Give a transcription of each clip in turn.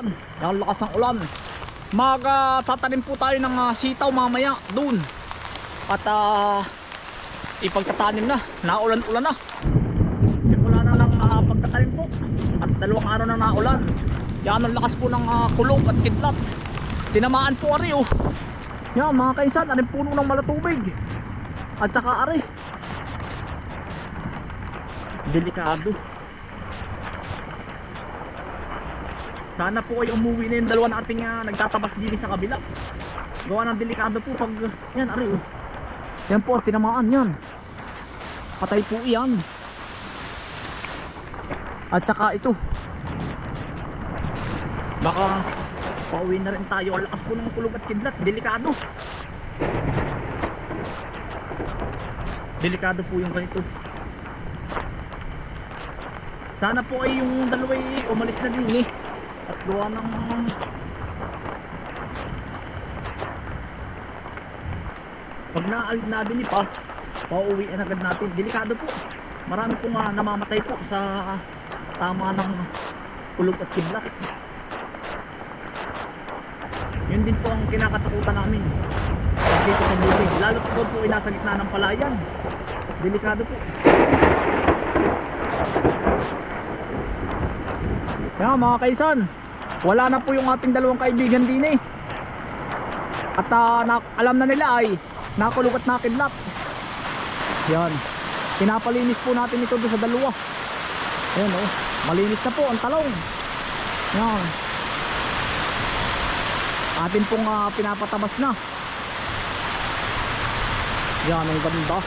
ulan. Yan lakas ng ulan. Magtatanim po tayo ng ah, sitaw mamaya doon. At ah, ipagtatanim na. Naulan-ulan na. Simula na lang ah, pagtatanim po. At dalawang araw na naulan. Yan ang lakas po ng ah, kulog at kidlat. Tinamaan po ari oh. Yan mga kaisan, aring puno ng malatubig. At saka ari. Delikado. Sana po kayo umuwi na yung dalawa nating uh, nagtatabas din sa kabila. Gawa ng delikado po pag yan ari oh. Yan po tinamaan yan. Patay po yan. At saka ito. Baka pauwi na rin tayo. Ang lakas po ng kulog at kidlat. Delikado. Delikado po yung ganito. Sana po ay yung dalawa ay umalis na din eh. At gawa ng pag naalit na din pa pauwi na agad natin. Delikado po. Marami pong uh, namamatay po sa tama ng kulog at kidlat yun din po ang kinakatakutan namin. Dito sa bukid lalo po po ay nasa gitna ng palayan. Delikado po. Kaya mga kaisan wala na po yung ating dalawang kaibigan din eh. At ah, na, alam na nila ay nakulog at nakidnap. Yan. Pinapalinis po natin ito doon sa dalawa. Ayan oh. Malinis na po ang talong. Yan. Atin pong ah, pinapatabas na. Yan ang ganda.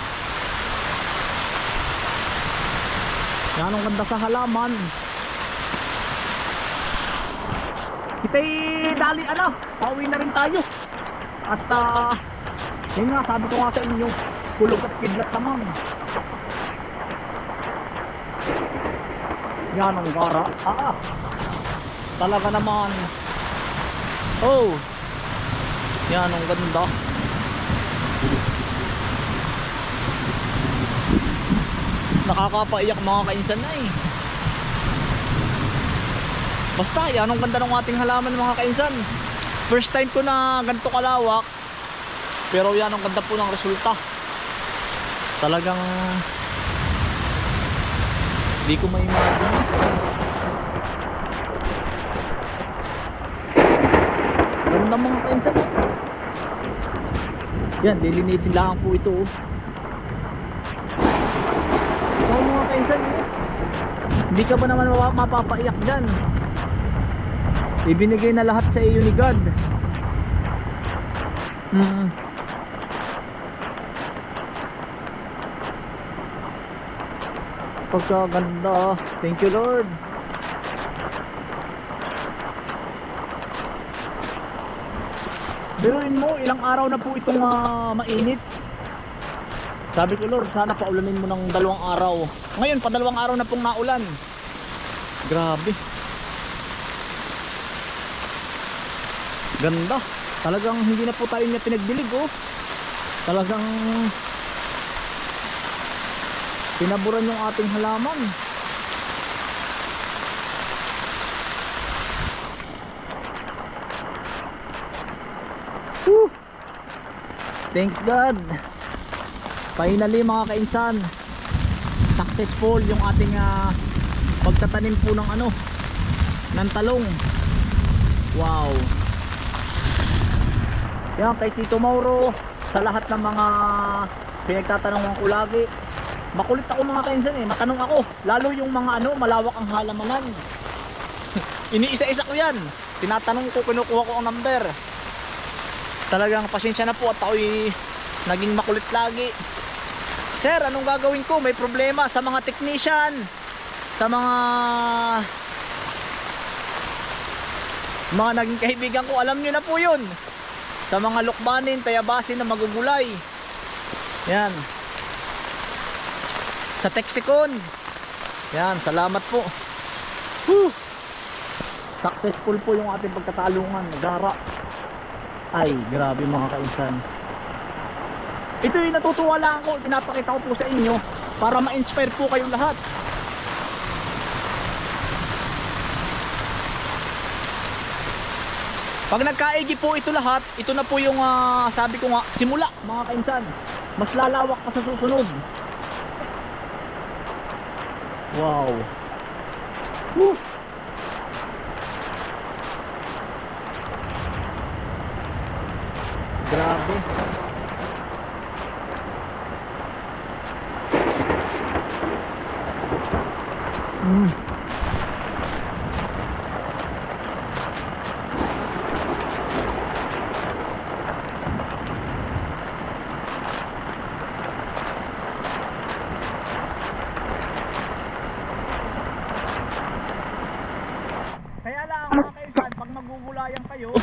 Yan ang ganda sa halaman kita'y dali ano? Pauwi na rin tayo. At ah yun nga sabi ko nga sa inyo kulog at kidlat naman. Yan ang gara. Ah. talaga naman. Oh yan ang ganda. Nakakapaiyak mga kainsan na eh basta yan ang ganda ng ating halaman mga kainsan first time ko na ganito kalawak pero yan ang ganda po ng resulta talagang hindi ko ma-imagine ganda mga kainsan eh. yan lilinisin lang po ito oh. ikaw mga kainsan eh. hindi ka ba naman mapa- mapapaiyak dyan ibinigay na lahat sa iyo ni God mm. pagkaganda thank you Lord Biruin mo, ilang araw na po itong ah, mainit. Sabi ko Lord, sana paulanin mo ng dalawang araw. Ngayon, pa dalawang araw na pong naulan. Grabe. Ganda. Talagang hindi na po tayo niya pinagdilig oh. Talagang pinaburan yung ating halaman. Whew. Thanks God. Finally mga kainsan, successful yung ating ah, pagtatanim po ng ano, ng talong. Wow. Yan kay Tito Mauro, sa lahat ng mga pinagtatanungan ko lagi. Makulit ako mga kainsan eh, matanong ako. Lalo yung mga ano, malawak ang halamanan. Iniisa-isa ko yan. Tinatanong ko, kinukuha ko ang number. Talagang pasensya na po at ako'y naging makulit lagi. Sir, anong gagawin ko? May problema sa mga technician, sa mga mga naging kaibigan ko. Alam nyo na po yun. Sa mga lukbanin, tayabasin na magugulay. Yan. Sa Texicon. Yan, salamat po. Whew. Successful po yung ating pagkatalungan. Gara. Ay, grabe mga kainsan. Ito yung natutuwa lang ako, pinapakita ko po sa inyo para ma-inspire po kayong lahat. Pag nagkaigi po ito lahat, ito na po yung ah, sabi ko nga, simula mga kainsan. Mas lalawak pa sa susunod. Wow. Woo! Grabe. Mm. Kaya lang mga kaisan, pag magugulayan kayo,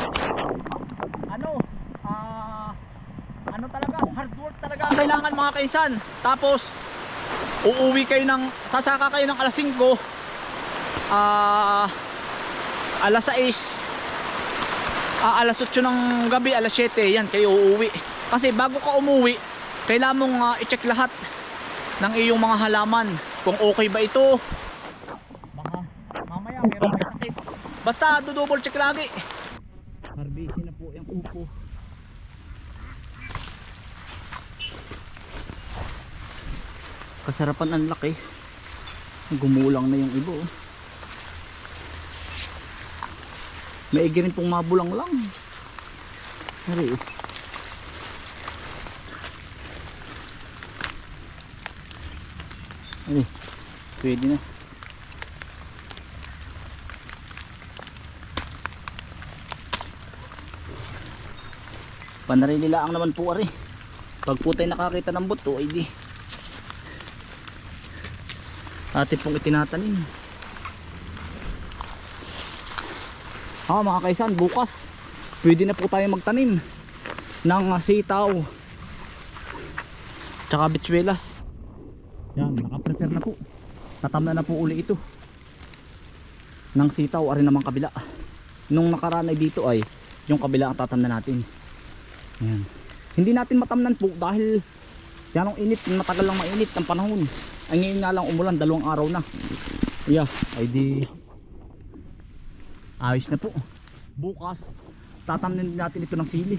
ano, ah, ano talaga, hard work talaga ang kailangan mga kaisan. Tapos, uuwi kayo ng, sasaka kayo ng alas 5, ah, alas 6, ah, alas 8 ng gabi, alas 7, yan kayo uuwi. Kasi bago ka umuwi, kailangan mong ah, i-check lahat ng iyong mga halaman. Kung okay ba ito, baka mamaya meron may sakit. Basta do-double check lagi. Harvestin na po yung upo. Kasarapan ang laki. Gumulang na yung ibo. Maigi rin pong mabulang lang. Hari. oh. Ay, pwede na. Panarili lang naman po ari. Pag po tayo nakakita ng buto ay di. Atin pong itinatanim. Ah mga kaisan, bukas pwede na po tayo magtanim ng ah, sitaw tsaka bitsuelas. Yan, nakaprepare na po. Tatamna na po uli ito. Ng sitaw, ari naman kabila. Nung nakaraan ay dito ay yung kabila ang tatamna natin. Yan. Hindi natin matamnan po dahil yan ang init, matagal lang mainit ang panahon. Ay ngayon nga lang umulan, dalawang araw na. Yeah, ay di ayos na po. Bukas, tatamnan natin ito ng sili.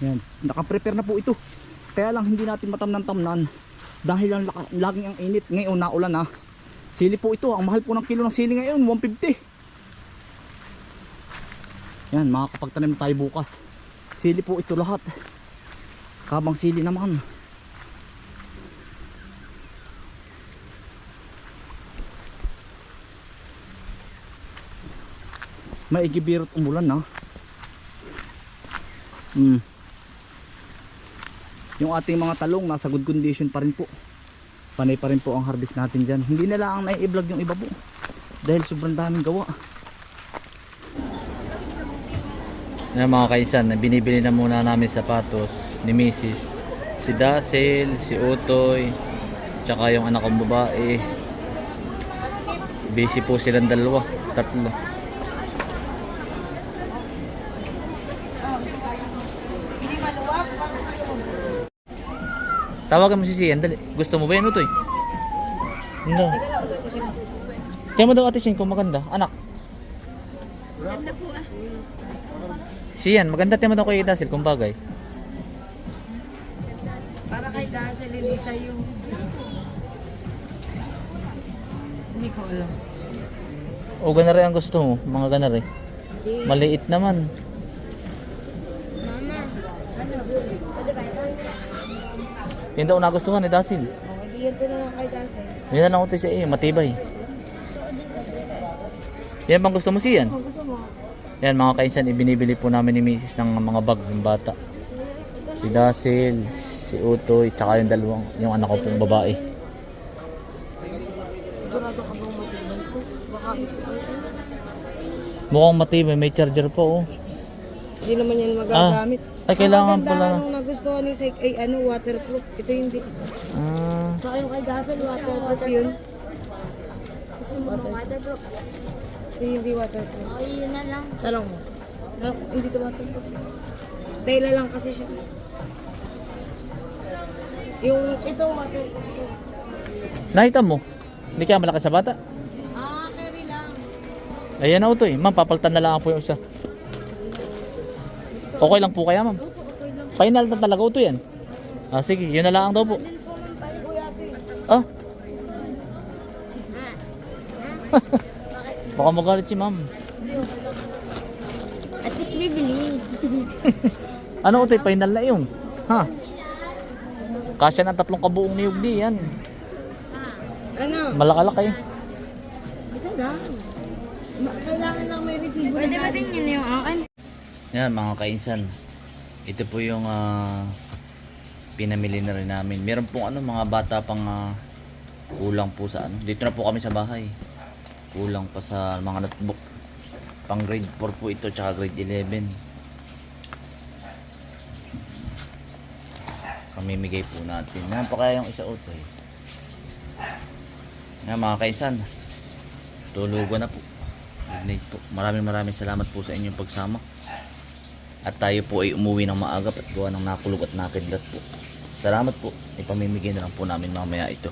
Yan, nakaprepare na po ito. Kaya lang hindi natin matamnan-tamnan dahil lang laging ang init. Ngayon naulan na. Sili po ito, ang mahal po ng kilo ng sili ngayon, 150. Yan, makakapagtanim na tayo bukas. Sili po ito lahat. Kabang sili naman. Maigibirot umulan na. Hmm. Yung ating mga talong nasa good condition pa rin po. Panay pa rin po ang harvest natin dyan. Hindi na lang nai-vlog yung iba po. Dahil sobrang daming gawa. Yan mga kaisan, binibili na muna namin sapatos ni Mrs. Si Dasil, si Utoy, tsaka yung anak kong babae. Busy po silang dalawa, tatlo. Tawagan mo si Sian, dali. Gusto mo ba yan, Utoy? Hindi. Kaya mo daw ate Sian kung maganda. Anak. Siyan, maganda tema daw kay Dasil kung bagay. Para kay Dazzle, hindi sa'yo. Hindi ko alam. O ganare ang gusto mo, mga ganare. Maliit naman. Yan daw nagustuhan ni Dasil. Oh, hindi yun na lang kay Dazzle. Yan na lang ito siya eh, matibay. Yan bang gusto mo siyan? Kung gusto mo, Yan mga kainsan, ibinibili po namin ni Mrs. ng mga bag ng bata. Si Dasil, si Utoy, tsaka yung dalawang, yung anak ko pong babae. sigurado ka bang matibay ko? Baka ito ay Mukhang matibay, may charger po oh. Hindi naman yan magagamit. Ay, kailangan Ang pala. kagandahan nung nagustuhan ni Sek ay ano, waterproof. Ito hindi. Ah, Sa yung kay Dazzle, waterproof yun. Gusto mo waterproof? Ito hindi waterproof. Oh, yun na lang. Talong mo. No, hindi to waterproof. Tela lang kasi siya. Yung ito waterproof. nakita mo? Hindi kaya malaki sa bata? Ah, carry lang. Ayan na ito eh. Ma'am, papalitan na lang po yung isa. Okay lang po kaya ma'am? Final na talaga ito yan. Ah, sige, yun na lang daw po. Ah. Baka magalit si ma'am. At least bibili. Ano ito, final na yun. Ha? Kasya ng tatlong kabuong niyog di yan. Ano? Malakalaki. Isa lang. Kailangan lang may resibo. Pwede ba din yun yung akin? Yan mga kainsan. Ito po yung ah, pinamili na rin namin. Meron pong ano mga bata pang ah, kulang po sa ano. Dito na po kami sa bahay. Kulang pa sa mga notebook. Pang grade 4 po ito tsaka grade 11. Pamimigay po natin. Yan pa kaya yung isa utoy. Yan mga kainsan. Tulugan na po. Good po. Maraming maraming salamat po sa inyong pagsama. At tayo po ay umuwi ng maagap at gawa ng nakulog at nakidlat po. Salamat po. Ipamimigay na lang po namin mamaya ito.